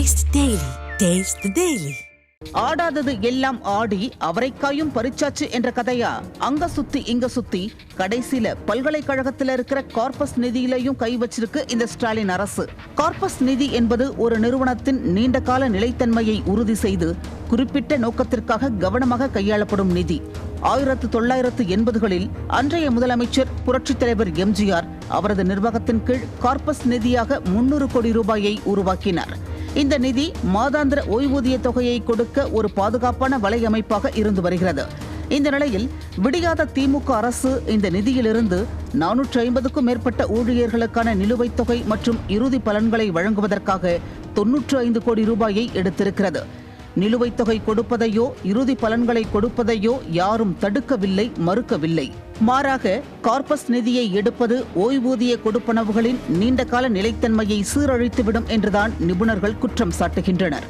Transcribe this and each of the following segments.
Taste daily taste daily ஆடாதது எல்லாம் ஆடி அவரைக்காயும் பறிச்சாச்சு என்ற கதையா? அங்க சுத்தி இங்க சுத்தி கடைசியில பல்கலைக்கழகத்துல இருக்கிற கார்பஸ் நிதியிலையும் கை வச்சிருக்கு இந்த ஸ்டாலின் அரசு. கார்பஸ் நிதி என்பது ஒரு நிறுவனத்தின் நீண்டகால நிலைத்தன்மையை உறுதி செய்து குறிப்பிட்ட நோக்கத்திற்காக கவனமாக கையாளப்படும் நிதி. ஆயிரத்து தொள்ளாயிரத்து எண்பதுகளில் அன்றைய முதலமைச்சர் புரட்சித் தலைவர் எம்ஜிஆர் அவரது நிர்வாகத்தின் கீழ் கார்பஸ் நிதியாக முன்னூறு கோடி ரூபாயை உருவாக்கினார். இந்த நிதி மாதாந்திர ஓய்வூதிய தொகையை கொடுக்க ஒரு பாதுகாப்பான வலையமைப்பாக இருந்து வருகிறது. இந்த நிலையில் விடியாத திமுக அரசு இந்த நிதியிலிருந்து நானூற்றி ஐம்பதுக்கும் மேற்பட்ட ஊழியர்களுக்கான நிலுவைத் தொகை மற்றும் இறுதி பலன்களை வழங்குவதற்காக தொன்னூற்று ஐந்து கோடி ரூபாயை எடுத்திருக்கிறது. நிலுவைத் தொகை கொடுப்பதையோ இறுதி பலன்களை கொடுப்பதையோ யாரும் தடுக்கவில்லை மறுக்கவில்லை. மாறாக கார்பஸ் நிதியை எடுப்பது ஓய்வூதிய கொடுப்பனவுகளின் நீண்டகால நிலைத்தன்மையை சீரழித்துவிடும் என்றுதான் நிபுணர்கள் குற்றம் சாட்டுகின்றனர்.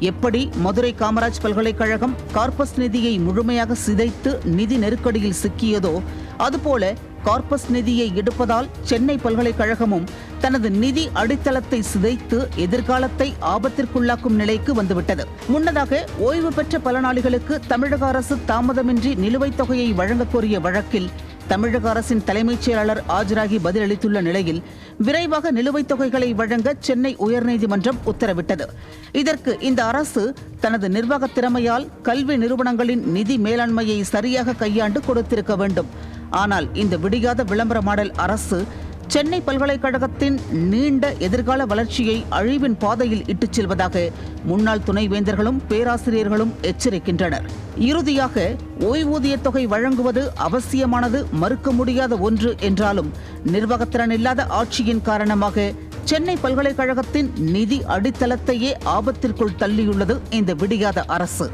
எப்படி மதுரை காமராஜ் பல்கலைக்கழகம் கார்பஸ் நிதியை முழுமையாக சிதைத்து நிதி நெருக்கடியில் சிக்கியதோ அதுபோல கார்பஸ் நிதியை எடுப்பதால் சென்னை பல்கலைக்கழகமும் தனது நிதி அடித்தளத்தை சிதைத்து எதிர்காலத்தை ஆபத்திற்குள்ளாக்கும் நிலைக்கு வந்துவிட்டது. முன்னதாக ஓய்வு பெற்ற பலனாளிகளுக்கு தமிழக அரசு தாமதமின்றி நிலுவைத் தொகையை வழங்கக் கோரிய வழக்கில் தமிழக அரசின் தலைமைச் செயலாளர் ஆஜராகி பதிலளித்துள்ள நிலையில் விரைவாக நிலுவைத் தொகைகளை வழங்க சென்னை உயர்நீதிமன்றம் உத்தரவிட்டது. இதற்கு இந்த அரசு தனது நிர்வாக திறமையால் கல்வி நிறுவனங்களின் நிதி மேலாண்மையை சரியாக கையாண்டு கொடுத்திருக்க வேண்டும். ஆனால் இந்த விடியாத விளம்பர மாடல் அரசு சென்னை பல்கலைக்கழகத்தின் நீண்ட எதிர்கால வளர்ச்சியை அழிவின் பாதையில் இட்டுச் செல்வதாக முன்னாள் துணைவேந்தர்களும் பேராசிரியர்களும் எச்சரிக்கின்றனர். இறுதியாக ஓய்வூதியத் தொகை வழங்குவது அவசியமானது மறுக்க முடியாத ஒன்று என்றாலும் நிர்வாகத்திறன் இல்லாத ஆட்சியின் காரணமாக சென்னை பல்கலைக்கழகத்தின் நிதி அடித்தளத்தையே ஆபத்திற்குள் தள்ளியுள்ளது இந்த விடியாத அரசு.